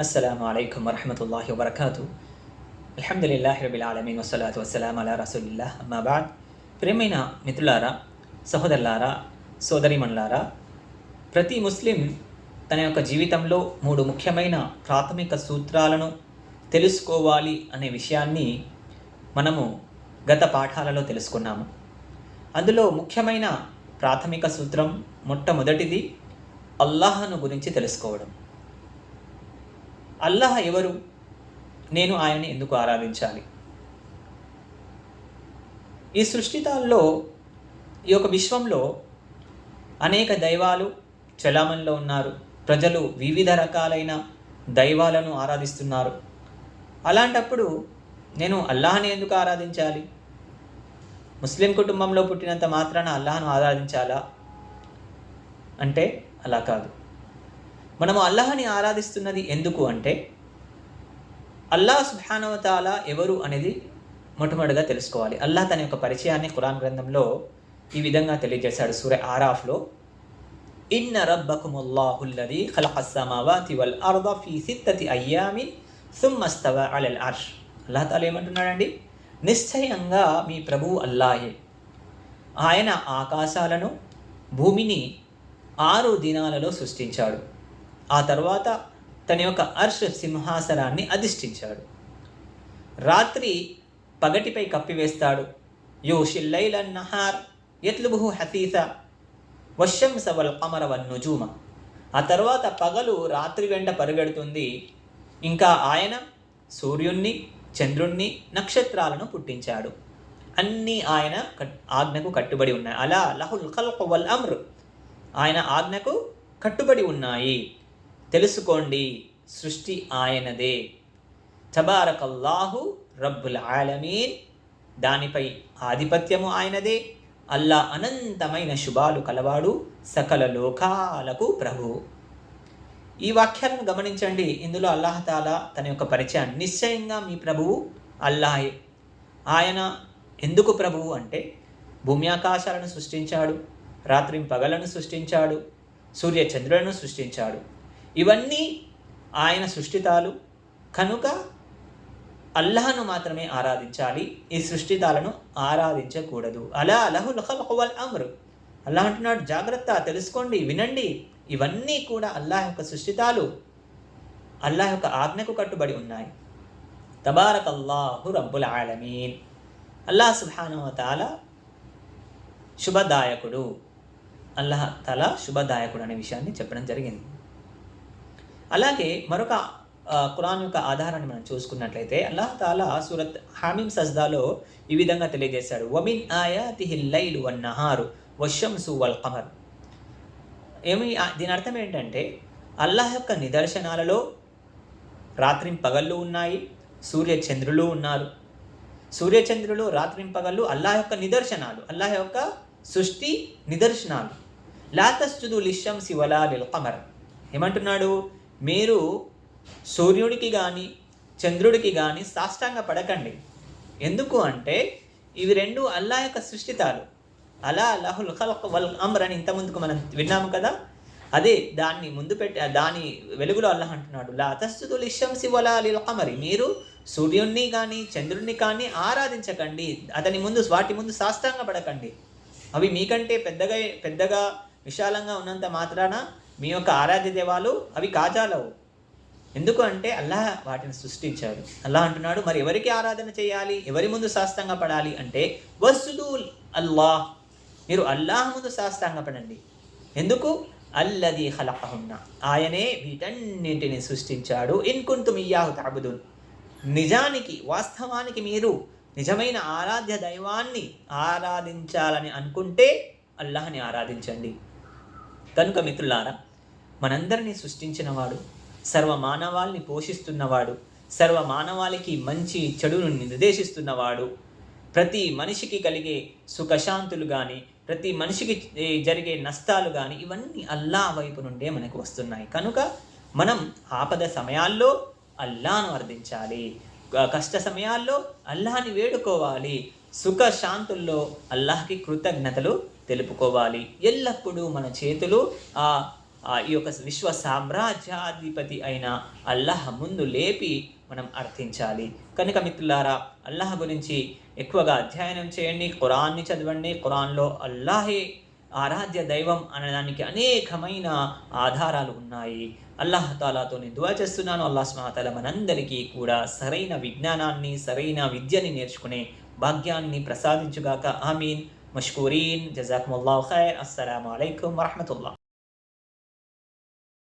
అస్సలం అయికం వరహమతుల్లా వబర్కాతు అల్హమ్దుల్లాహి రబిల్ ఆలమీన్ వసలాత్ వసలాం అలా రసూలిల్లా అమ్మాబాద్ ప్రేమైన మిత్రులారా సహోదరులారా సోదరిమణులారా ప్రతి ముస్లిం తన యొక్క జీవితంలో మూడు ముఖ్యమైన ప్రాథమిక సూత్రాలను తెలుసుకోవాలి అనే విషయాన్ని మనము గత పాఠాలలో తెలుసుకున్నాము అందులో ముఖ్యమైన ప్రాథమిక సూత్రం మొట్టమొదటిది అల్లాహను గురించి తెలుసుకోవడం అల్లాహ్ ఎవరు? నేను ఆయన్ని ఎందుకు ఆరాధించాలి? ఈ సృష్టితాల్లో ఈ యొక్క విశ్వంలో అనేక దైవాలు చలామణిలో ఉన్నారు. ప్రజలు వివిధ రకాలైన దైవాలను ఆరాధిస్తున్నారు. అలాంటప్పుడు నేను అల్లాహని ఎందుకు ఆరాధించాలి? ముస్లిం కుటుంబంలో పుట్టినంత మాత్రాన అల్లాహను ఆరాధించాలా? అంటే అలా కాదు. మనము అల్లాహని ఆరాధిస్తున్నది ఎందుకు అంటే అల్లాహ్ సుభానవతాల ఎవరు అనేది మొట్టమొదటిగా తెలుసుకోవాలి. అల్లాహ్ తన యొక్క పరిచయాన్ని ఖురాన్ గ్రంథంలో ఈ విధంగా తెలియజేశాడు సూర్య ఆరాఫ్లో. ఇన్న రబ్బకుముల్లాహుల్లది ఖలఖస్సమావాతి వల్ అర్ద ఫీ సిత్తతి అయ్యామిన్ సుమ్మస్తవ అలల్ అర్ష్. అల్లాహ్ తాలా ఏమంటున్నాడండి? నిశ్చయంగా మీ ప్రభు అల్లాహే. ఆయన ఆకాశాలను భూమిని ఆరు దినాలలో సృష్టించాడు. ఆ తర్వాత తన యొక్క అర్ష సింహాసనాన్ని అధిష్ఠించాడు. రాత్రి పగటిపై కప్పివేస్తాడు. యోషిల్లైల నహార్ ఎత్లుబుహు హసీస వశ్యం సవల్ అమర వన్నుజూమ ఆ తర్వాత పగలు రాత్రి వెంట పరిగెడుతుంది. ఇంకా ఆయన సూర్యుణ్ణి చంద్రుణ్ణి నక్షత్రాలను పుట్టించాడు. అన్నీ ఆయన ఆజ్ఞకు కట్టుబడి ఉన్నాయి. అలా లహుల్ ఖల్క్ వల్ అమ్ర్. ఆయన ఆజ్ఞకు కట్టుబడి ఉన్నాయి. తెలుసుకోండి సృష్టి ఆయనదే. తబారకల్లాహు రబ్బుల్ ఆలమీన్. దానిపై ఆధిపత్యము ఆయనదే. అల్లా అనంతమైన శుభాలు కలవాడు సకల లోకాలకు ప్రభు. ఈ వాక్యాలను గమనించండి. ఇందులో అల్లాహతాలా తన యొక్క పరిచయం నిశ్చయంగా మీ ప్రభువు అల్లాహే. ఆయన ఎందుకు ప్రభువు అంటే భూమి ఆకాశాలను సృష్టించాడు రాత్రి పగలను సృష్టించాడు సూర్య చంద్రులను సృష్టించాడు. ఇవన్నీ ఆయన సృష్టితాలు. కనుక అల్లాహను మాత్రమే ఆరాధించాలి. ఈ సృష్టితాలను ఆరాధించకూడదు. అలా అలహుల్ ఖల్వల్ అమ్రు. అల్లాహ్ అంటున్నాడు జాగ్రత్త తెలుసుకోండి వినండి. ఇవన్నీ కూడా అల్లాహ్ యొక్క సృష్టితాలు. అల్లాహ్ యొక్క ఆజ్ఞకు కట్టుబడి ఉన్నాయి. తబారక్ అల్లాహు రబ్బుల్ ఆలమీన్. అల్లాహ్ సుహానువతాల శుభదాయకుడు. అల్లాహ్ తల శుభదాయకుడు అనే విషయాన్ని చెప్పడం జరిగింది. అలాగే మరొక ఖురాన్ యొక్క ఆధారాన్ని మనం చూసుకున్నట్లయితే అల్లాహ్ తాలా సూరత్ హామీం సజ్దాలో ఈ విధంగా తెలియజేశాడు. వమిన్ ఆయాతిహి లైలు వన్ నహారు వశంసు వల్ కమర్ ఏమి దీని అర్థం ఏంటంటే అల్లాహ్ యొక్క నిదర్శనాలలో రాత్రిం పగళ్ళు ఉన్నాయి సూర్య చంద్రులు ఉన్నారు. సూర్యచంద్రులు రాత్రిం పగళ్ళు అల్లాహ్ యొక్క నిదర్శనాలు అల్లాహ్ యొక్క సృష్టి నిదర్శనాలు. లాతస్తుదు లిషంసి వలా లిల్ కమర్ ఏమంటున్నాడు? మీరు సూర్యుడికి కానీ చంద్రుడికి కానీ సాష్టాంగ పడకండి. ఎందుకు అంటే ఇవి రెండు అల్లా యొక్క సృష్టితాలు. అలా అల్లాహుల్ ఖల్క్ వల్ అమ్ర్ అని ఇంతకుముందుకు మనం విన్నాము కదా? అదే దాన్ని ముందు పెట్టి దాని వెలుగులో అల్లాహ్ అంటున్నాడు. లా తస్తుతుల్ ఇషంసి వలా లిల్ కమరి మీరు సూర్యుణ్ణి కానీ చంద్రుణ్ణి కానీ ఆరాధించకండి. అతని ముందు వాటి ముందు సాష్టాంగ పడకండి. అవి మీకంటే పెద్దగా పెద్దగా విశాలంగా ఉన్నంత మాత్రాన మీ యొక్క ఆరాధ్య దేవాలు అవి కాజాలవు. ఎందుకు అంటే అల్లాహ్ వాటిని సృష్టించాడు. అల్లాహ్ అంటున్నాడు మరి ఎవరికి ఆరాధన చేయాలి? ఎవరి ముందు శాస్త్రంగా పడాలి? అంటే వసుదు అల్లాహ్. మీరు అల్లాహ్ ముందు శాస్త్రంగా పడండి. ఎందుకు? అల్లది హలహున్న ఆయనే వీటన్నింటిని సృష్టించాడు. ఇన్కుంతు మియ్యాహు తాబుదున్ నిజానికి వాస్తవానికి మీరు నిజమైన ఆరాధ్య దైవాన్ని ఆరాధించాలని అనుకుంటే అల్లాహ్ని ఆరాధించండి. కనుక మిత్రులారా మనందరినీ సృష్టించినవాడు సర్వ మానవాల్ని పోషిస్తున్నవాడు సర్వ మానవాళికి మంచి చెడును నిర్దేశిస్తున్నవాడు ప్రతి మనిషికి కలిగే సుఖశాంతులు కానీ ప్రతి మనిషికి జరిగే నష్టాలు కానీ ఇవన్నీ అల్లా వైపు నుండే మనకు వస్తున్నాయి. కనుక మనం ఆపద సమయాల్లో అల్లాను అర్థించాలి కష్ట సమయాల్లో అల్లాని వేడుకోవాలి. సుఖ శాంతుల్లో అల్లాహకి కృతజ్ఞతలు తెలుపుకోవాలి. ఎల్లప్పుడూ మన చేతులు ఆ ఈ యొక్క విశ్వ సామ్రాజ్యాధిపతి అయిన అల్లాహ్ ముందు లేపి మనం అర్థించాలి. కనుక మిత్రులారా అల్లాహ్ గురించి ఎక్కువగా అధ్యయనం చేయండి ఖురాన్ని చదవండి. ఖురాన్లో అల్లాహే ఆరాధ్య దైవం అనడానికి అనేకమైన ఆధారాలు ఉన్నాయి. అల్లాహ్ తాలాతో నేను దువా చేస్తున్నాను. అల్లాహ్ స్మహతాల మనందరికీ కూడా సరైన విజ్ఞానాన్ని సరైన విద్యని నేర్చుకునే భాగ్యాన్ని ప్రసాదించుగాక. ఆమీన్. మష్కూరీన్. జజాకుముల్లాహ్ ఖైర్. అస్సలం అయికం వరహమతుల్లా.